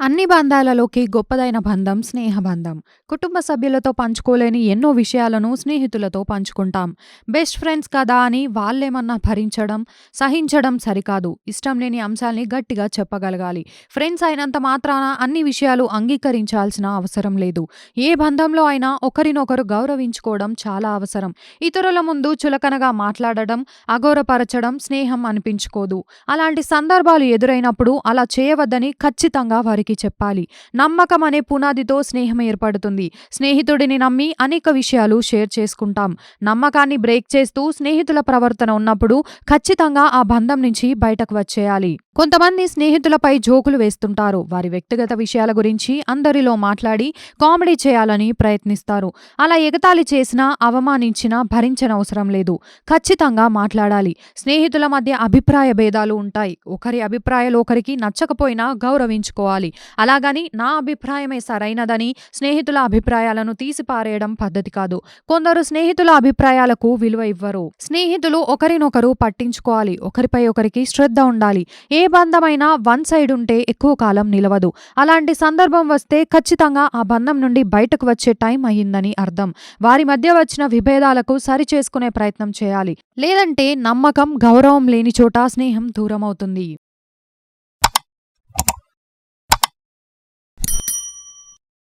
అన్ని బంధాలలోకి గొప్పదైన బంధం స్నేహబంధం. కుటుంబ సభ్యులతో పంచుకోలేని ఎన్నో విషయాలను స్నేహితులతో పంచుకుంటాం. బెస్ట్ ఫ్రెండ్స్ కదా అని వాళ్ళేమన్నా భరించడం, సహించడం సరికాదు. ఇష్టం లేని అంశాల్ని గట్టిగా చెప్పగలగాలి. ఫ్రెండ్స్ అయినంత మాత్రాన అన్ని విషయాలు అంగీకరించాల్సిన అవసరం లేదు. ఏ బంధంలో అయినా ఒకరినొకరు గౌరవించుకోవడం చాలా అవసరం. ఇతరుల ముందు చులకనగా మాట్లాడడం, అగౌరపరచడం స్నేహం అనిపించుకోదు. అలాంటి సందర్భాలు ఎదురైనప్పుడు అలా చేయవద్దని ఖచ్చితంగా వారికి వారికి చెప్పాలి. నమ్మకం అనే పునాదితో స్నేహం ఏర్పడుతుంది. స్నేహితుడిని నమ్మి అనేక విషయాలు షేర్ చేసుకుంటాం. నమ్మకాన్ని బ్రేక్ చేస్తూ స్నేహితుల ప్రవర్తన ఉన్నప్పుడు ఖచ్చితంగా ఆ బంధం నుంచి బయటకు వచ్చేయాలి. కొంతమంది స్నేహితులపై జోకులు వేస్తుంటారు. వారి వ్యక్తిగత విషయాల గురించి అందరిలో మాట్లాడి కామెడీ చేయాలని ప్రయత్నిస్తారు. అలా ఎగతాళి చేసినా, అవమానించినా భరించనవసరం లేదు. ఖచ్చితంగా మాట్లాడాలి. స్నేహితుల మధ్య అభిప్రాయ భేదాలు ఉంటాయి. ఒకరి అభిప్రాయాలు ఒకరికి నచ్చకపోయినా గౌరవించుకోవాలి. అలాగని నా అభిప్రాయమే సరైనదని స్నేహితుల అభిప్రాయాలను తీసిపారేయడం పద్ధతి కాదు. కొందరు స్నేహితుల అభిప్రాయాలకు విలువ ఇవ్వరు. స్నేహితులు ఒకరినొకరు పట్టించుకోవాలి. ఒకరిపై ఒకరికి శ్రద్ధ ఉండాలి. ఏ బంధమైనా వన్ సైడ్ ఉంటే ఎక్కువ కాలం నిలవదు. అలాంటి సందర్భం వస్తే ఖచ్చితంగా ఆ బంధం నుండి బయటకు వచ్చే టైం అయ్యిందని అర్థం. వారి మధ్య వచ్చిన విభేదాలకు సరిచేసుకునే ప్రయత్నం చేయాలి. లేదంటే నమ్మకం, గౌరవం లేని చోట స్నేహం దూరమవుతుంది.